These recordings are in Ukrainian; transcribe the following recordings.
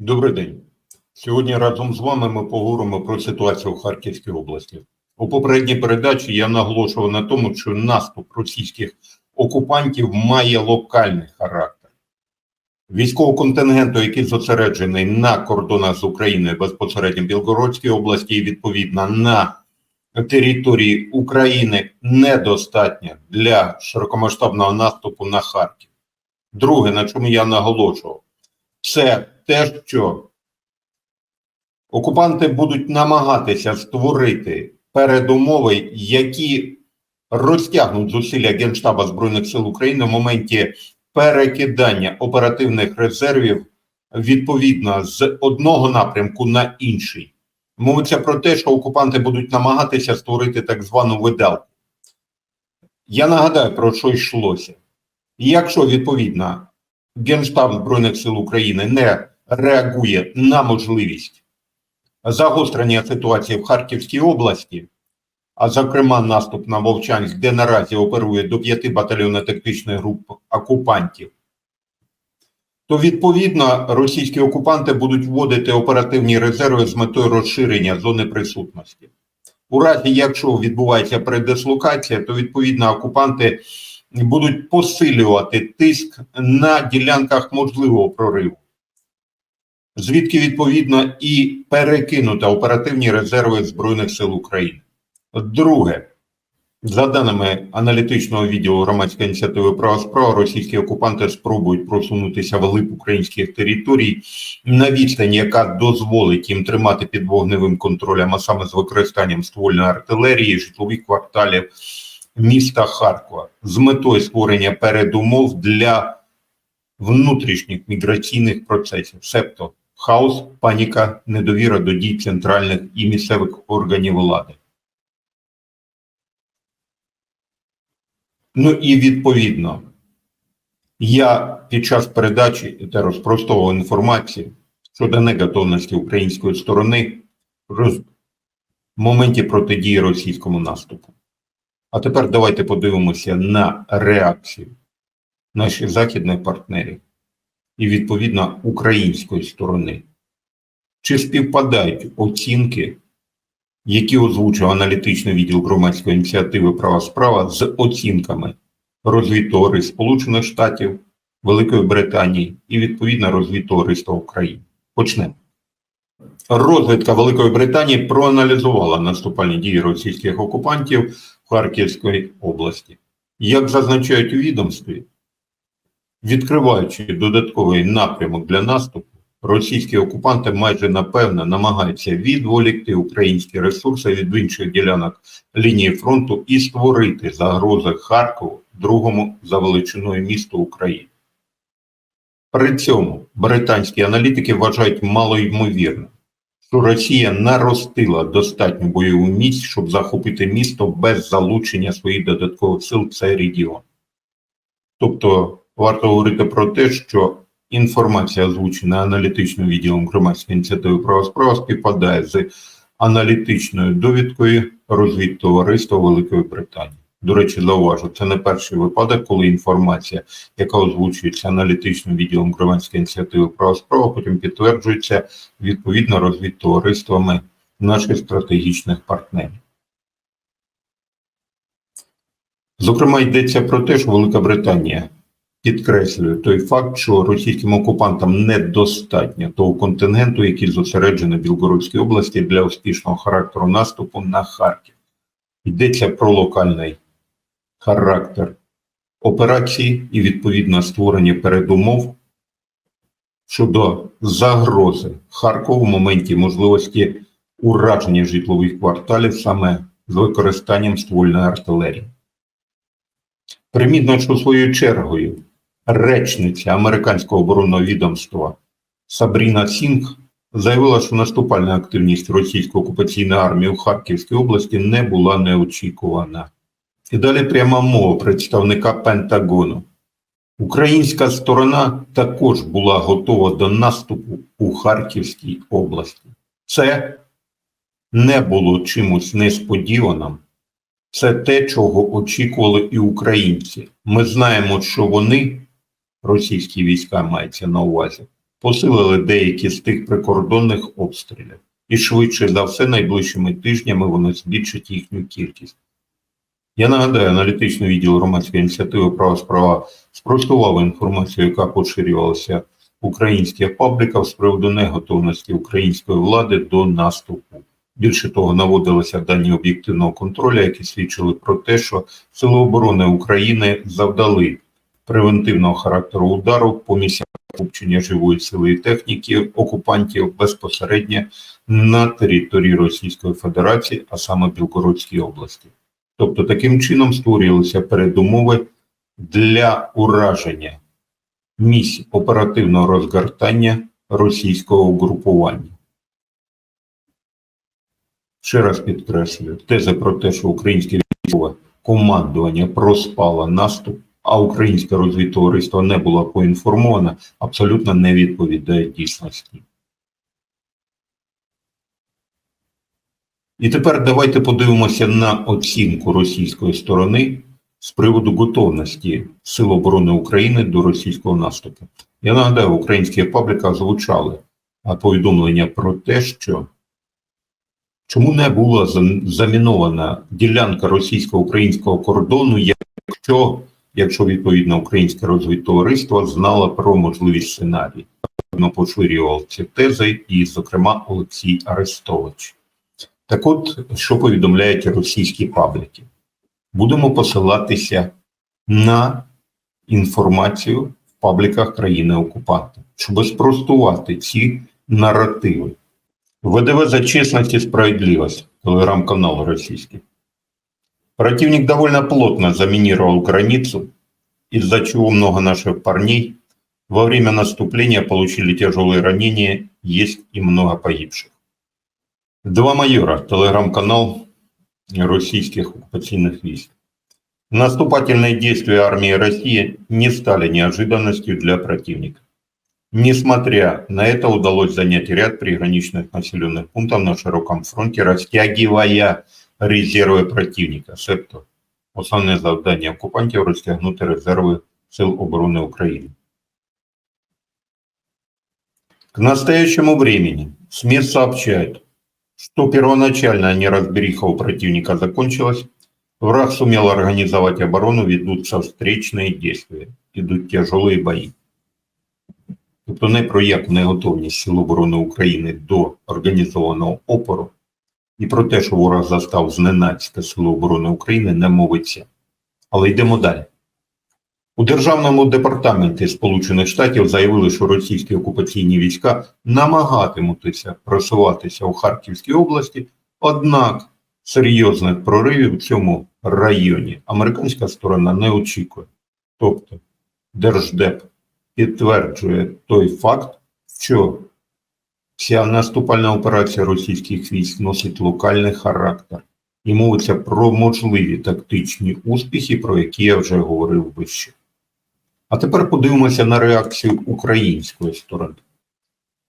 Добрий день. Сьогодні разом з вами ми поговоримо про ситуацію в Харківській області. У попередній передачі я наголошував на тому, що наступ російських окупантів має локальний характер. Військового контингенту, який зосереджений на кордонах з Україною безпосередньо Білгородській області і відповідно на території України, недостатньо для широкомасштабного наступу на Харків. Друге, на чому я наголошував, це те, що окупанти будуть намагатися створити передумови, які розтягнуть зусилля Генштаба Збройних сил України в моменті перекидання оперативних резервів відповідно з одного напрямку на інший. Мовиться про те, що окупанти будуть намагатися створити так звану видалку. Я нагадаю, про що йшлося. Якщо відповідно Генштаб Збройних сил України не реагує на можливість загострення ситуації в Харківській області, а зокрема наступ на Вовчанськ, де наразі оперує до п'яти батальйонно-тактичних груп окупантів, то відповідно російські окупанти будуть вводити оперативні резерви з метою розширення зони присутності. У разі, якщо відбувається передислокація, то відповідно окупанти будуть посилювати тиск на ділянках можливого прориву звідки відповідно і перекинута оперативні резерви Збройних сил України. Друге, за даними аналітичного відділу громадської ініціативи права справа, російські окупанти спробують просунутися вглиб українських територій на відстані, яка дозволить їм тримати під вогневим контролем, а саме з використанням ствольної артилерії, житлових кварталів міста Харкова з метою створення передумов для внутрішніх міграційних процесів, себто хаос, паніка, недовіра до дій центральних і місцевих органів влади. Ну і відповідно, я під час передачі та розпростовував інформацію щодо неготовності української сторони в моменті протидії російському наступу. А тепер давайте подивимося на реакцію наших західних партнерів і відповідно української сторони. Чи співпадають оцінки, які озвучив аналітичний відділ громадської ініціативи права справа з оцінками розвідтори Сполучених Штатів, Великої Британії і відповідно розвідтовариства України? Почнемо. Розвідка Великої Британії проаналізувала наступальні дії російських окупантів в Харківській області. Як зазначають у відомстві, Відкриваючи додатковий напрямок для наступу, російські окупанти майже напевно намагаються відволікти українські ресурси від інших ділянок лінії фронту і створити загрози Харкову, другому за величиною місту України. При цьому британські аналітики вважають малоймовірним, що Росія наростила достатню бойову міць, щоб захопити місто без залучення своїх додаткових сил в цей регіон. Тобто варто говорити про те, що інформація, озвучена аналітичним відділом громадської ініціативи права справа, співпадає з аналітичною довідкою розвідтовариства Великої Британії. До речі, зауважу, це не перший випадок, коли інформація, яка озвучується аналітичним відділом громадської ініціативи права справа, потім підтверджується відповідно розвідтовариствами наших стратегічних партнерів. Зокрема, йдеться про те, що Велика Британія підкреслює той факт, що російським окупантам недостатньо того контингенту, який зосереджений в Білгородській області для успішного характеру наступу на Харків. Йдеться про локальний характер операції і відповідно створення передумов щодо загрози Харкову в моменті можливості ураження житлових кварталів саме з використанням ствольної артилерії. Примітно, що своєю чергою речниця американського оборонного відомства Сабріна Сінг заявила, що наступальна активність російської окупаційної армії у Харківській області не була неочікувана. І далі пряма мова представника Пентагону. Українська сторона також була готова до наступу у Харківській області. Це не було чимось несподіваним. Це те, чого очікували і українці. Ми знаємо, що вони, російські війська мається на увазі, посилили деякі з тих прикордонних обстрілів. І швидше за все, найближчими тижнями вони збільшать їхню кількість. Я нагадаю, аналітичний відділ громадської ініціативи права справа спростував інформацію, яка поширювалася в українських пабліках з приводу неготовності української влади до наступу. Більше того, наводилися дані об'єктивного контролю, які свідчили про те, що Сили оборони України завдали превентивного характеру удару по місцях скупчення живої сили і техніки окупантів безпосередньо на території Російської Федерації, а саме Білгородській області. Тобто таким чином створювалися передумови для ураження місць оперативного розгортання російського угрупування. Ще раз підкреслюю, теза про те, що українське військове командування проспало наступ, а українське розвідтовариство не було поінформовано, абсолютно не відповідає дійсності. І тепер давайте подивимося на оцінку російської сторони з приводу готовності Сил оборони України до російського наступу. Я нагадаю, в українських пабліках звучали а, повідомлення про те, що чому не була зам- замінована ділянка російсько-українського кордону, якщо, якщо відповідно українське розвідтовариство знало про можливість сценарій. Воно поширював ці тези, і, зокрема, Олексій Арестович. Так от, що повідомляють російські пабліки? Будемо посилатися на інформацію в пабліках країни-окупанта, щоб спростувати ці наративи. ВДВ за честность и справедливость, телеграм-канал российский. Противник довольно плотно заминировал границу, из-за чего много наших парней во время наступления получили тяжелые ранения, есть и много погибших. Два майора, телеграм-канал российских оккупационных войск. Наступательные действия армии России не стали неожиданностью для противника. Несмотря на это, удалось занять ряд приграничных населенных пунктов на широком фронте, растягивая резервы противника. Себто основне завдання окупантів розтягнути резерви Сил обороны Украины. К настоящему времени СМИ сообщают, что первоначальная неразбериха у противника закончилась, враг сумел организовать оборону, ведутся встречные действия, идут тяжелые бои. Тобто не про яку неготовність Сил оборони України до організованого опору і про те, що ворог застав зненацька Сили оборони України, не мовиться. Але йдемо далі. У Державному департаменті Сполучених Штатів заявили, що російські окупаційні війська намагатимуться просуватися у Харківській області, однак серйозних проривів в цьому районі американська сторона не очікує. Тобто Держдеп підтверджує той факт, що ця наступальна операція російських військ носить локальний характер і мовиться про можливі тактичні успіхи, про які я вже говорив вище. А тепер подивимося на реакцію української сторони.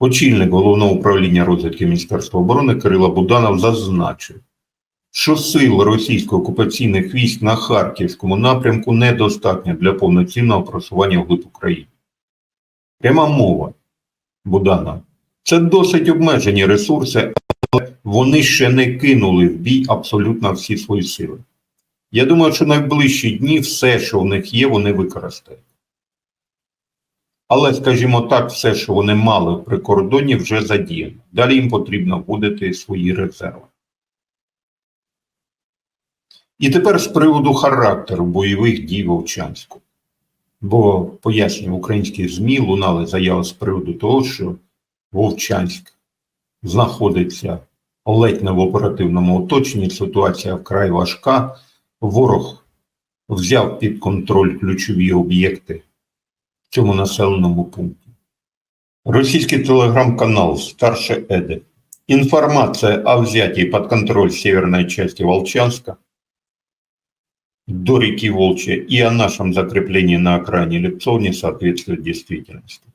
Очільник головного управління розвідки Міністерства оборони Кирило Буданов зазначив, що сил російсько-окупаційних військ на Харківському напрямку недостатньо для повноцінного просування вглиб України. Пряма мова Будана. Це досить обмежені ресурси, але вони ще не кинули в бій абсолютно всі свої сили. Я думаю, що найближчі дні все, що в них є, вони використають. Але, скажімо так, все, що вони мали в прикордоні, вже задіяно. Далі їм потрібно вводити свої резерви. І тепер з приводу характеру бойових дій Вовчанську. Бо пояснюю, в українських ЗМІ лунали заяви з приводу того, що Вовчанськ знаходиться ледь не в оперативному оточенні, ситуація вкрай важка. Ворог взяв під контроль ключові об'єкти в цьому населеному пункті. Російський телеграм-канал «Старше Эды». Информация о взятии под контроль северной части Волчанска до реки Волчья и о нашем закреплении на окраине Лепцов не соответствует действительности.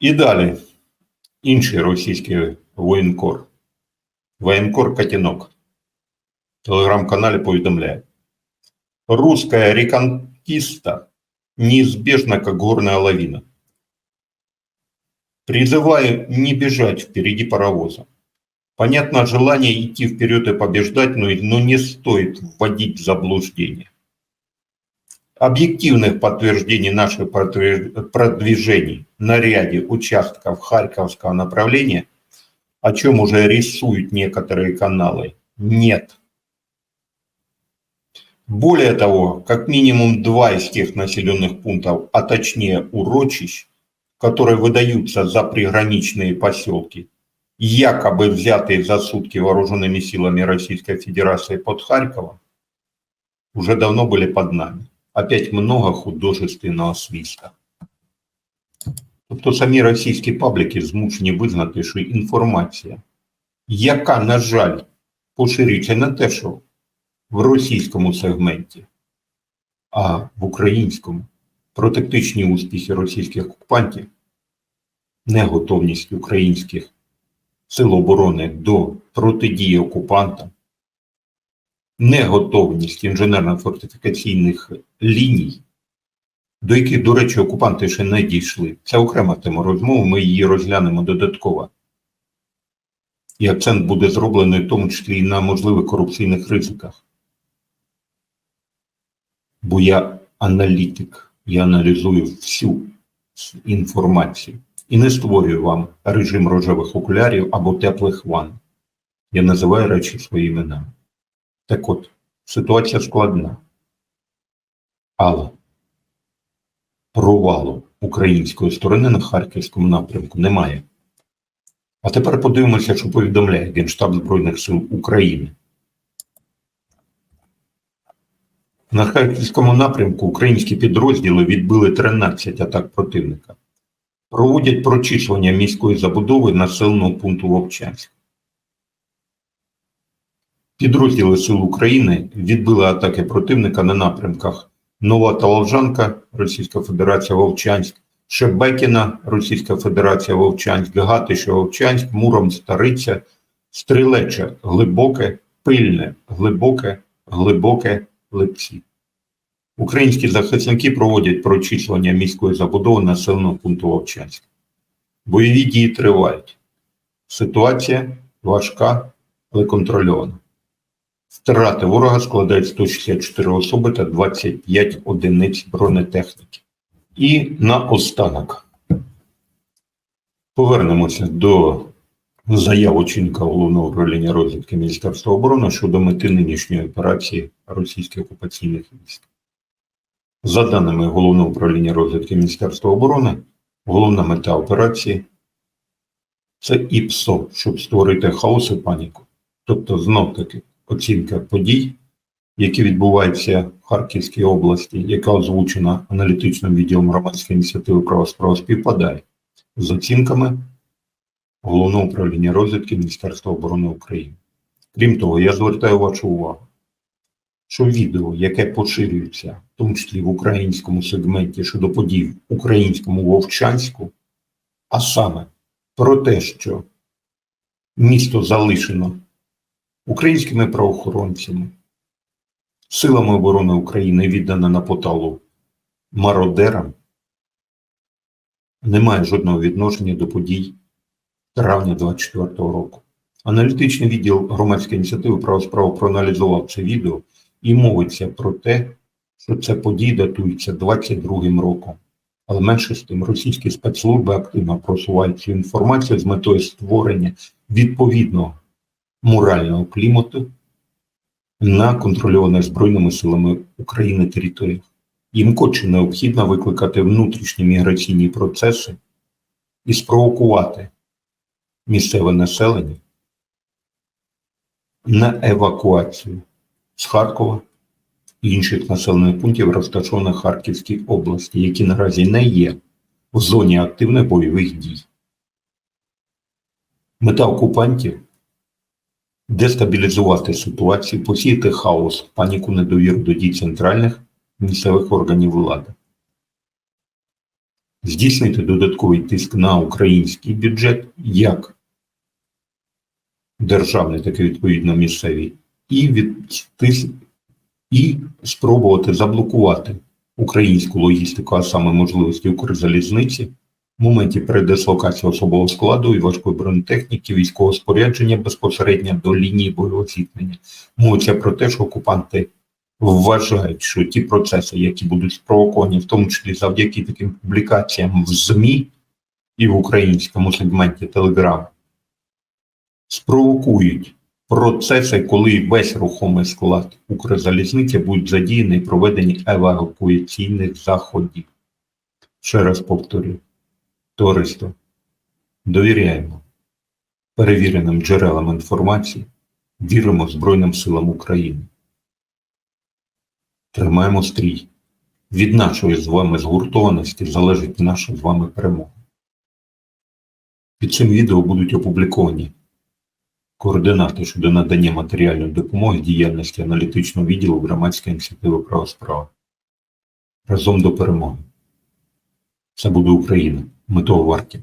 І далі інший російський воєнкор. Воєнкор Котінок. В телеграм-каналі повідомляє. Русская реконкиста неизбежна, как горная лавина. Призываю не бежать впереди паровоза. Понятно желание идти вперед и побеждать, но, но не стоит вводить в заблуждение. Объективных подтверждений наших продвиж- продвижений на ряде участков Харьковского направления, о чем уже рисуют некоторые каналы, нет. Более того, как минимум два из тех населенных пунктов, а точнее урочищ, которые выдаются за приграничные поселки, якобы взятые за сутки вооруженными силами Российской Федерации под Харьковом, уже давно были под нами. Опять много художественного свиста. Тобто самі російські пабліки змушені визнати, що інформація, яка, на жаль, поширюється не те, що в російському сегменті, а в українському про тактичні успіхи російських окупантів, неготовність українських сил оборони до протидії окупантам, неготовність інженерно-фортифікаційних ліній, до яких, до речі, окупанти ще не дійшли. Це окрема тема розмови, ми її розглянемо додатково. І акцент буде зроблений в тому числі і на можливих корупційних ризиках. Бо я аналітик, я аналізую всю інформацію і не створюю вам режим рожевих окулярів або теплих ванн. Я називаю речі своїми іменами. Так от, ситуація складна. Але провалу української сторони на Харківському напрямку немає. А тепер подивимося, що повідомляє Генштаб Збройних сил України. На Харківському напрямку українські підрозділи відбили 13 атак противника. Проводять прочислення міської забудови населеного пункту Вовчанськ. Підрозділи Сил України відбили атаки противника на напрямках Нова Талалжанка, Російська Федерація Вовчанськ, Шебекіна, Російська Федерація Вовчанськ, Гатище Вовчанськ, Муром Стариця, Стрілече, Глибоке, Пильне, Глибоке, Глибоке, Липці. Українські захисники проводять прочислення міської забудови населеного пункту Вовчанськ. Бойові дії тривають. Ситуація важка, але контрольована. Втрати ворога складають 164 особи та 25 одиниць бронетехніки. І наостанок повернемося до заяв очільника головного управління розвідки Міністерства оборони щодо мети нинішньої операції російських окупаційних військ. За даними головного управління розвідки Міністерства оборони, головна мета операції це ІПСО, щоб створити хаос і паніку. Тобто, знов таки, оцінка подій, які відбуваються в Харківській області, яка озвучена аналітичним відділом громадської ініціативи права справа співпадає з оцінками Головного управління розвідки Міністерства оборони України. Крім того, я звертаю вашу увагу, що відео, яке поширюється, в тому числі в українському сегменті щодо подій в українському Вовчанську, а саме про те, що місто залишено українськими правоохоронцями, силами оборони України віддане на поталу мародерам, не має жодного відношення до подій травня 2024 року. Аналітичний відділ громадської ініціативи право справа проаналізував це відео і мовиться про те, що це події датуються 22 роком. Але менше з тим, російські спецслужби активно просувають цю інформацію з метою створення відповідного морального клімату на контрольованих Збройними силами України територіях. Їм конче необхідно викликати внутрішні міграційні процеси і спровокувати місцеве населення на евакуацію з Харкова і інших населених пунктів, розташованих Харківській області, які наразі не є в зоні активних бойових дій. Мета окупантів дестабілізувати ситуацію, посіяти хаос, паніку недовіру до дій центральних місцевих органів влади, здійснити додатковий тиск на український бюджет як державний, так і відповідно місцевий, і відтис... і спробувати заблокувати українську логістику, а саме можливості Укрзалізниці В моменті передислокації особового складу і важкої бронетехніки, військового спорядження безпосередньо до лінії бойового зіткнення. Мовиться про те, що окупанти вважають, що ті процеси, які будуть спровоковані, в тому числі завдяки таким публікаціям в ЗМІ і в українському сегменті Телеграм, спровокують процеси, коли весь рухомий склад Укрзалізниці будуть задіяні і проведені евакуаційних заходів. Ще раз повторюю, товариство, довіряємо перевіреним джерелам інформації, віримо Збройним силам України. Тримаємо стрій. Від нашої з вами згуртованості залежить наша з вами перемога. Під цим відео будуть опубліковані координати щодо надання матеріальної допомоги діяльності аналітичного відділу громадської ініціативи права справа. Разом до перемоги. Це буде Україна. Ми того варті.